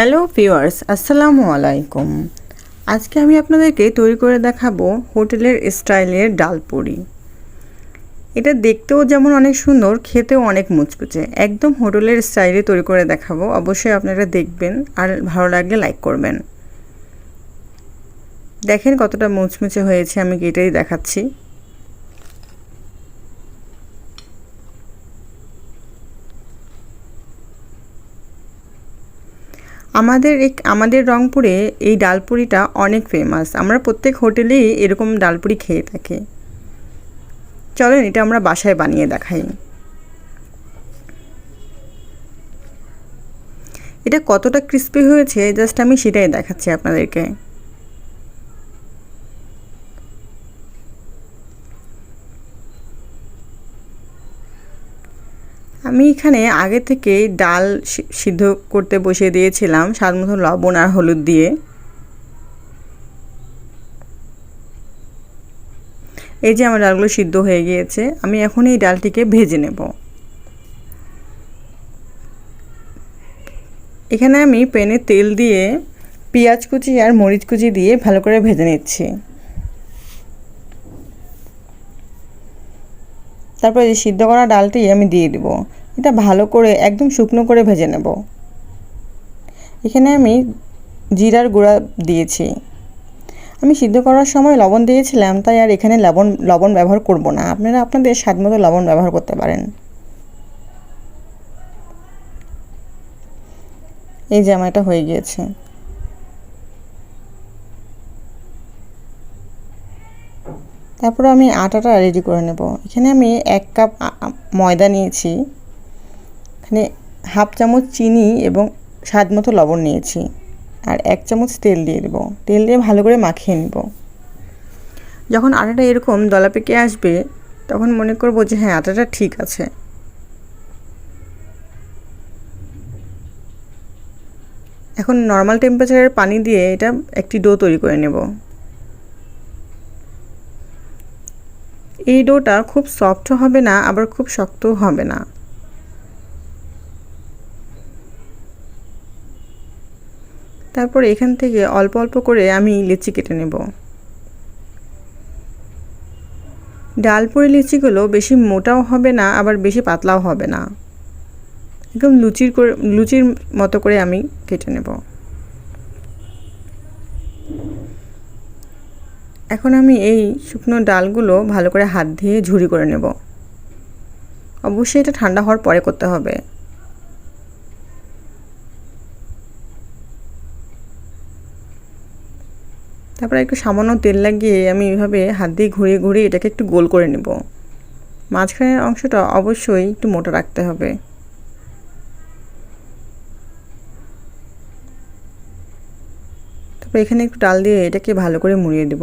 Hello viewers, আসসালামু আলাইকুম। আজকে আমি আপনাদেরকে তৈরি করে দেখাবো হোটেলের স্টাইলের ডালপুরি। এটা দেখতেও যেমন অনেক সুন্দর, খেতেও অনেক মুচকুচে একদম হোটেলের স্টাইলে তৈরি করে দেখাবো। অবশ্যই আপনারা দেখবেন আর ভালো লাগলে লাইক করবেন। দেখেন কতটা মুচমুচে হয়েছে, আমি এটাই দেখাচ্ছি। আমাদের এক, আমাদের রংপুরে এই ডালপুরিটা অনেক ফেমাস আমরা প্রত্যেক হোটেলেই এরকম ডালপুরি খেয়ে থাকি। চলেন, এটা আমরা বাসায় বানিয়ে দেখাই। এটা কতটা ক্রিস্পি হয়েছে, জাস্ট আমি সেটাই দেখাচ্ছি আপনাদেরকে। আমি এখানে আগে থেকে ডাল সিদ্ধ করতে বসিয়ে দিয়েছিলাম স্বাদ মতো লবণ আর হলুদ দিয়ে। এই যে আমার ডালগুলো সিদ্ধ হয়ে গিয়েছে, আমি এখন এই ডালটিকে ভেজে নেব। এখানে আমি প্যানে তেল দিয়ে পেঁয়াজ কুচি আর মরিচ কুচি দিয়ে ভালো করে ভেজে নিচ্ছি। তারপরে যে সিদ্ধ করা ডালটি আমি দিয়ে দিব। এটা ভালো করে, একদম শুকনো করে ভেজে নেব। এখানে আমি জিরার গুঁড়া দিয়েছি। আমি সিদ্ধ করার সময় লবণ দিয়েছিলাম, তাই আর এখানে লবণ লবণ ব্যবহার করব না। আপনারা আপনাদের স্বাদ মতো লবণ ব্যবহার করতে পারেন। এই এটা হয়ে গিয়েছে। তারপরে আমি আটাটা রেডি করে নেব। এখানে আমি এক কাপ ময়দা নিয়েছি। এখানে হাফ চামচ চিনি এবং স্বাদ মতো লবণ নিয়েছি। আর এক চামচ তেল দিয়ে দেবো। তেল দিয়ে ভালো করে মাখিয়ে নেব। যখন আটাটা এরকম দলা পেকে আসবে, তখন মনে করব যে হ্যাঁ আটাটা ঠিক আছে। এখন নর্মাল টেম্পারেচারের পানি দিয়ে এটা একটি ডো তৈরি করে নেব। এই ডোটা খুব সফট হবে না, আবার খুব শক্তও হবে না। তারপর এখান থেকে অল্প অল্প করে আমি লিচি কেটে নেব। ডালপুরি লিচিগুলো বেশি মোটাও হবে না, আবার বেশি পাতলাও হবে না। একদম লুচির করে, লুচির মতো করে আমি কেটে নেব। এখন আমি এই শুকনো ডালগুলো ভালো করে হাত দিয়ে ঝুড়ি করে নেব। অবশ্যই এটা ঠান্ডা হওয়ার পরে করতে হবে। তারপরে একটু সামান্য তেল লাগিয়ে আমি এইভাবে হাত দিয়ে ঘুরিয়ে ঘুরিয়ে এটাকে একটু গোল করে নেব। মাঝখানের অংশটা অবশ্যই একটু মোটা রাখতে হবে। তারপর এখানে একটু ডাল দিয়ে এটাকে ভালো করে মুড়িয়ে দেব।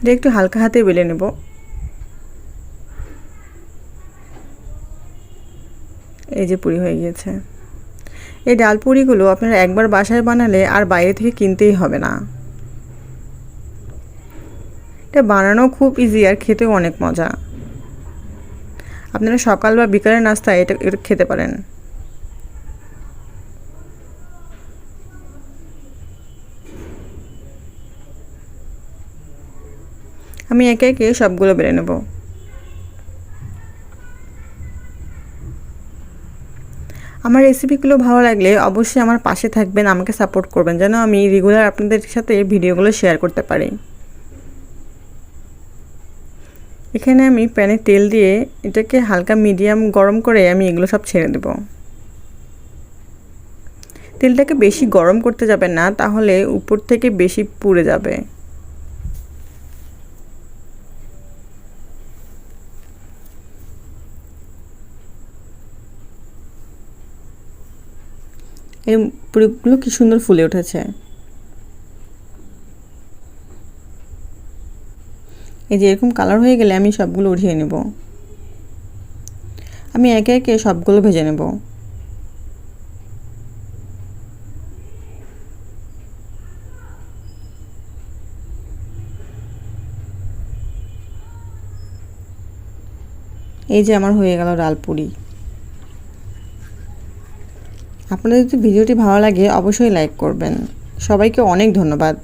এটা একটু হালকা হাতে বেলে নেব। এই যে পুরি হয়ে গিয়েছে। এই ডাল পুরিগুলো আপনারা একবার বাসায় বানালে আর বাইরে থেকে কিনতেই হবে না। এটা বানানো খুব ইজি আর খেতেও অনেক মজা। আপনারা সকাল বা বিকালের নাস্তায় এটা এটা খেতে পারেন। আমি একে একে সবগুলো বেড়ে নেব। আমার রেসিপিগুলো ভালো লাগলে অবশ্যই আমার পাশে থাকবেন, আমাকে সাপোর্ট করবেন, যেন আমি রেগুলার আপনাদের সাথে ভিডিওগুলো শেয়ার করতে পারি। এখানে আমি প্যানে তেল দিয়ে এটাকে হালকা মিডিয়াম গরম করে আমি এগুলো সব ছেড়ে দেব। তেলটাকে বেশি গরম করতে যাবেন না, তাহলে উপর থেকে বেশি পুড়ে যাবে। এই পুরিগুলো কি সুন্দর ফুলে উঠেছে। এই যে এরকম কালার হয়ে গেলে আমি সবগুলো উঠিয়ে নেব। আমি একে একে সবগুলো ভেজে নেব। এই যে আমার হয়ে গেল ডালপুরি। আপনাদের যদি ভিডিওটি ভালো লাগে অবশ্যই লাইক করবেন। সবাইকে অনেক ধন্যবাদ।